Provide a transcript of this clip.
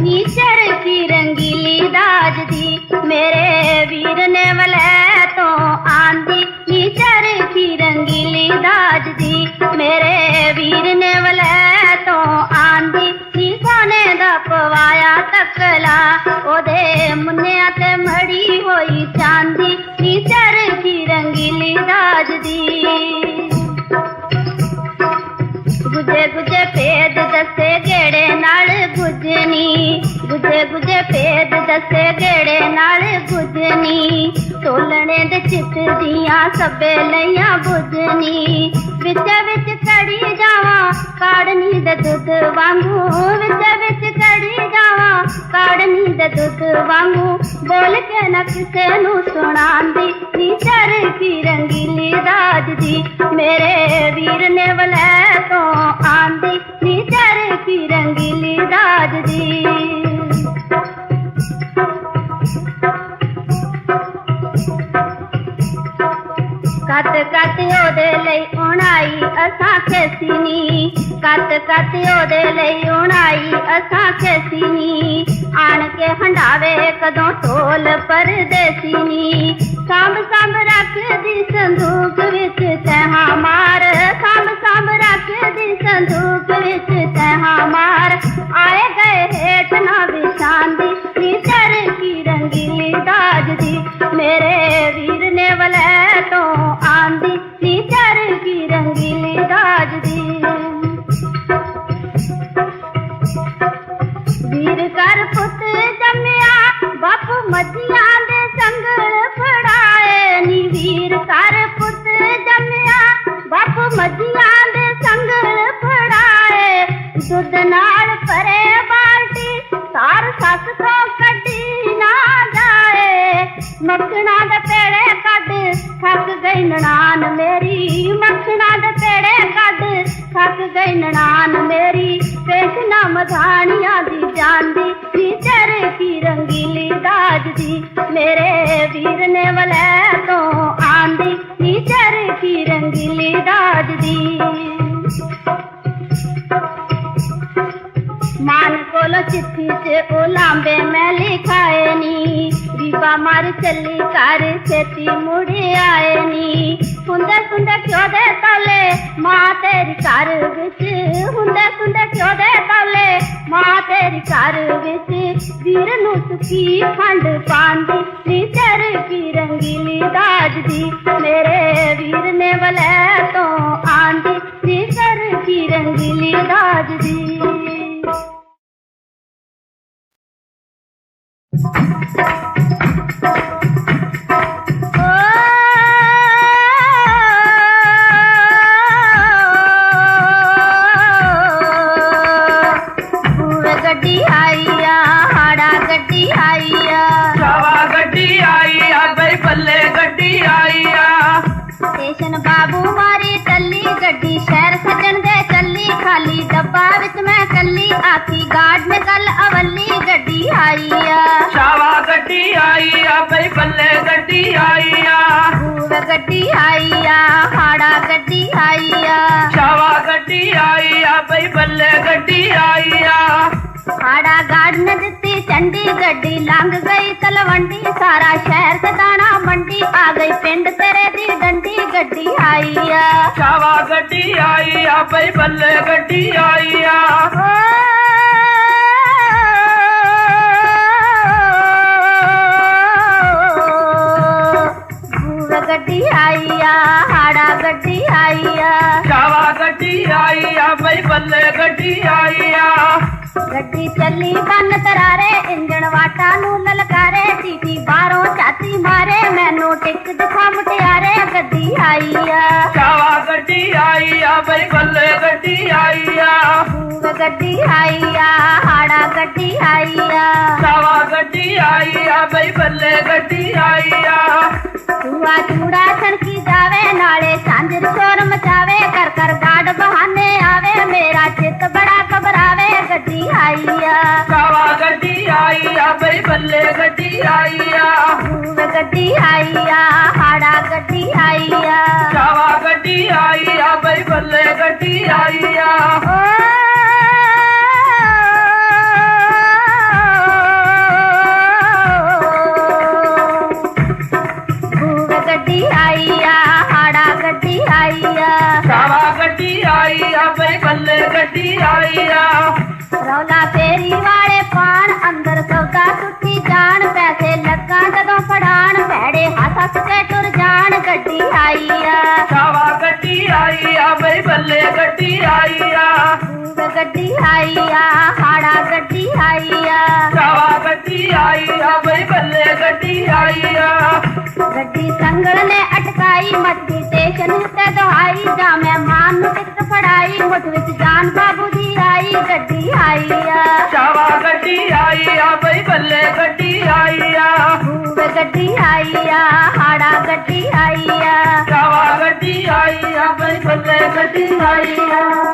ਨੀਚਰ ਕੀ ਰੰਗੀਲੀ ਦਾਜ ਦੀ ਮੇਰੇ ਵੀਰ ਨੇ ਵਲੇ ਤੋਂ ਆਂਦੀ। ਨੀਚਰ ਕੀ ਰੰਗੀਲੀ ਦਾਜ ਦੀ ਮੇਰੇ ਵੀਰ ਨੇ ਵਲੇ ਤੋਂ ਆਂਦੀ। ਨੀ ਸੋਨੇ ਦਾ ਪਵਾਇਆ ਤਕਲਾ, ਉਹਦੇ ਮੁੰਨਿਆਂ ਤੇ ਮੜੀ ਹੋਈ ਚਾਂਦੀ। ਨੀਚਰ ਕੀ ਰੰਗੀਲੀ ਦਾਜ ਦੀ ਗੁੱਜੇ ਗੁੱਜੇ ਭੇਦ ਦੱਸੇ ਗੇੜੇ ਨਾਲ ਗੁੱਜਣੀ ਗੁੱਜੇ ਗੁੱਜੇ ਭੇਦ ਦੱਸੇ ਗੇੜੇ ਨਾਲ ਗੁੱਜਣੀ ਤੋਲਣੇ ਦੇ ਚਿੱਤ ਦੀਆਂ ਸਭੇ ਲਈਆਂ ਬੁੱਝਣੀ। ਵਿੱਚ ਵਿੱਚ ਕੜੀ ਜਾਵਾਂ ਕਾੜਨੀ ਦੇ ਦੁੱਧ ਵਾਂਗੂ। ਵਿੱਚ ਵਿੱਚ ਕੜੀ ਜਾਵਾਂ ਕਾੜਨੀ ਦੇ ਦੁੱਧ ਵਾਂਗੂ। ਬੋਲ ਕੇ ਨਾ ਕਿਸੇ ਨੂੰ ਸੁਣਾਉਂਦੀ ਨੀ। ਚਰ ਕੀ ਰੰਗੀਲੀ ਰਾਜ ਦੀ। ਮੇਰੇ ਵੀਰ ਨੇ ਵਲੇ ਕੱਤ ਕੱਤ ਉਹਦੇ ਲਈ ਉਣਾਈ, ਅਸਾਂ ਖੇਸੀਨੀ ਕੱਤ ਕੱਤ ਉਹਦੇ ਲਈ ਉਣਾਈ, ਅਸਾਂ ਖੇਸੀਨੀ ਆਣ ਕੇ ਹੰਡਾਵੇ ਕਦੋਂ ਢੋਲ ਪਰਦੇਸੀਨੀ ਸੰਭ ਸੰਭ ਰੱਖਦੀ ਸੰਦੂਕ ਵਿੱਚ ਤਹਾਂ ਮਾਰ। ਸੰਭ ਸੰਭ ਰੱਖਦੀ ਸੰਦੂਕ ਵਿੱਚ ਤਹਾਂ ਮਾਰ। ਆਏ ਸੱਸ ਤੋਂ ਕੱਢੀ ਨਾ ਜਾਏ। ਮੱਖਣਾ ਦੇ ਪੇੜੇ ਕੱਢ, ਥੱਕ ਗਈ ਨਨਾਣ ਮੇਰੀ। ਮੱਖਣਾ ਦੇ ਪੇੜੇ ਕੱਢ, ਥੱਕ ਗਈ ਨਨਾਣ ਮੇਰੀ। ਪੇਸ਼ ਨਾ ਮਧਾਣੀਆਂ ਦੀ ਜਾਂਦੀ ਨੀ ਤੇਰੇ ਕੀ ਰੰਗੀਲੀ ਦਾਜ ਦੀ। ਮੇਰੇ ਵੀਰ ਨੇ ਵਲੇ ਤੋਂ ਆਂਦੀ, ਨੀ ਤੇਰੇ ਕੀ ਰੰਗੀਲੀ ਦਾਜ ਦੀ। ਮਾਨ ਕੋਲ ਚਿੱਠੀ ਚ ਉਹ ਲਾਂਬੇ ਮੈਂ ਲਿਖਾਏ ਨੀ। ਬੀਬਾ ਮਰ ਚੱਲੀ ਘਰ, ਛੇਤੀ ਮੁੜ ਆਏ ਨੀ। ਹੁੰਦੇ ਹੁੰਦੇ ਕਿਉਂ ਦੇ ਤਲੇ, ਮਾਂ ਤੇਰੀ ਘਰ ਵਿੱਚ। ਹੁੰਦੇ ਹੁੰਦੇ ਕਿਉਂ ਦੇ ਤਲੇ, ਮਾਂ ਤੇਰੀ ਘਰ ਵਿੱਚ। ਵੀਰ ਨੂੰ ਸੁਖੀ ਖੰਡ ਪਾਂਦੀ ਨੀ ਤੇਰੀ ਕੀ ਰੰਗੀਲੀ ਦਾਜ ਦੀ। ਮੇਰੇ ਵੀਰ ਨੇ ਵਲੇ ਤੋਂ ਆਂਦੀ ਨੀ ਤੇਰੀ ਕੀ ਰੰਗੀਲੀ ਦਾਜ ਦੀ। ਬੂਵੇ ਗੱਡੀ ਆਈ ਆ ਹਾੜਾ ਗੱਡੀ ਆਈ ਬੂਵੇ ਗੱਡੀ ਆਈ ਆ ਹਾੜਾ ਗੱਡੀ ਆਈ ਆ ਸ਼ਾਵਾ ਗੱਡੀ ਆਈ ਆ ਬਈ ਬੱਲੇ ਗੱਡੀ ਆਈ ਆ ਹਾੜਾ ਗਾਰਡ ਨੇ ਦਿੱਤੀ ਚੰਡੀ ਗੱਡੀ ਲੰਘ ਗਈ ਤਲਵੰਡੀ ਸਾਰਾ ਸ਼ਹਿਰ ਤੇ ਦਾਣਾ ਮੰਡੀ ਆ ਗਈ ਪਿੰਡ ਤੇਰੇ ਦੀ ਗੱਡੀ ਆਈ ਆ ਹਾੜਾ ਗੱਡੀ ਆਈ ਆ ਸ਼ਾਵਾ ਗੱਡੀ ਆਈ ਆ ਬਈ ਬੱਲੇ ਗੱਡੀ ਆਈ ਆ ਗੱਡੀ ਚੱਲੀ ਬੰਨ ਕਰਾਰੇ ਇੰਜਣ ਵਾਟਾ ਨੂੰ ਲਲਕਾਰੇ ਟੀਟੀ ਬਾਹਰੋਂ ਛਾਤੀ ਮਾਰੇ ਮੈਨੂੰ ਟਿਕ ਦਿਖਾ ਮੁਟਿਆਰੇ ਗੱਡੀ ਆਈ ਆ ਸ਼ਾਵਾ ਗੱਡੀ ਆਈ ਆ ਬਈ ਬੱਲੇ ਗੱਡੀ ਆਈ ਆ ਬੂਵੇ ਗੱਡੀ ਆਈ ਆ ਹਾੜਾ ਗੱਡੀ ਆਈ ਆ ਸ਼ਾਵਾ ਗੱਡੀ ਆਈ ਆ ਬਈ ਬੱਲੇ ਗੱਡੀ ਆਈ ਆ ਚੂਆ ਚੂੜਾ ਛਣਕੀ ਜਾਵੇ ਨਾਲੇ ਸਾਂਝਰ ਸ਼ੋਰ ਮਚਾਵੇ ਕਰ ਕਰ ਗਾੜ ਬਹਾਨੇ ਆਵੇ ਮੇਰਾ ਚਿੱਤ ਬੜਾ ਘਬਰਾਵੇ ਗੱਡੀ ਆਈ ਆ। ਸ਼ਾਵਾ ਗੱਡੀ ਆਈ ਆ ਬਈ ਬੱਲੇ ਗੱਡੀ ਆਈ ਆ। ਬੂਵੇ ਗੱਡੀ ਆਈ ਆ ਹਾੜਾ ਗੱਡੀ ਆਈ ਆ। ਸ਼ਾਵਾ ਗੱਡੀ ਆਈ ਆ ਬਈ ਬੱਲੇ ਗੱਡੀ ਆਈ ਆ। ਓ ਗੱਡੀ ਆਈ ਆ ਹਾੜਾ ਗੱਡੀ ਆਈ ਆ ਸਾਵਾ ਗੱਡੀ ਆਈ ਆ ਬਈ ਬੱਲੇ ਗੱਡੀ ਆਈ ਆ ਰੌਲਾ ਤੇਰੀ ਵਾਲੇ ਪਾਣ ਅੰਦਰ ਸੌਦਾ ਸੁੱਤੀ ਜਾਣ ਪੈਸੇ ਲੱਗਾ ਜਦੋਂ ਫੜਾਣ ਭੈੜੇ ਹੱਥ ਹੱਥ ਕੇ ਟੁਰ ਜਾਣ ਗੱਡੀ ਆਈ ਆ ਸਾਵਾ ਗੱਡੀ ਆਈ ਆ ਬਈ ਬੱਲੇ ਗੱਡੀ ਆਈ ਆ ਗੱਡੀ ਆਈ ਆ ਗੱਡੀ ਸੰਗਲ ਨੇ ਅਟਕਾਈ ਮੱਠੀ ਸਟੇਸ਼ਨ ਉੱਤੇ ਦਹਾਈ ਜਾ ਮੈਂ ਮਾਨ ਨੂੰ ਟਿਕਟ ਫੜਾਈ ਮੁੱਠ ਵਿੱਚ ਜਾਨ ਬਾਬੂ ਦੀ ਆਈ ਗੱਡੀ ਆਈ ਆ। ਚਾਵਾ ਗੱਡੀ ਆਈ ਆ ਬਈ ਬੱਲੇ ਗੱਡੀ ਆਈ ਆ। ਊਂ ਗੱਡੀ ਆਈ ਆ ਹਾੜਾ ਗੱਡੀ ਆਈ ਆ। ਚਾਵਾ ਗੱਡੀ ਆਈ ਆ ਬਈ ਬੱਲੇ ਗੱਡੀ ਆਈ ਆ।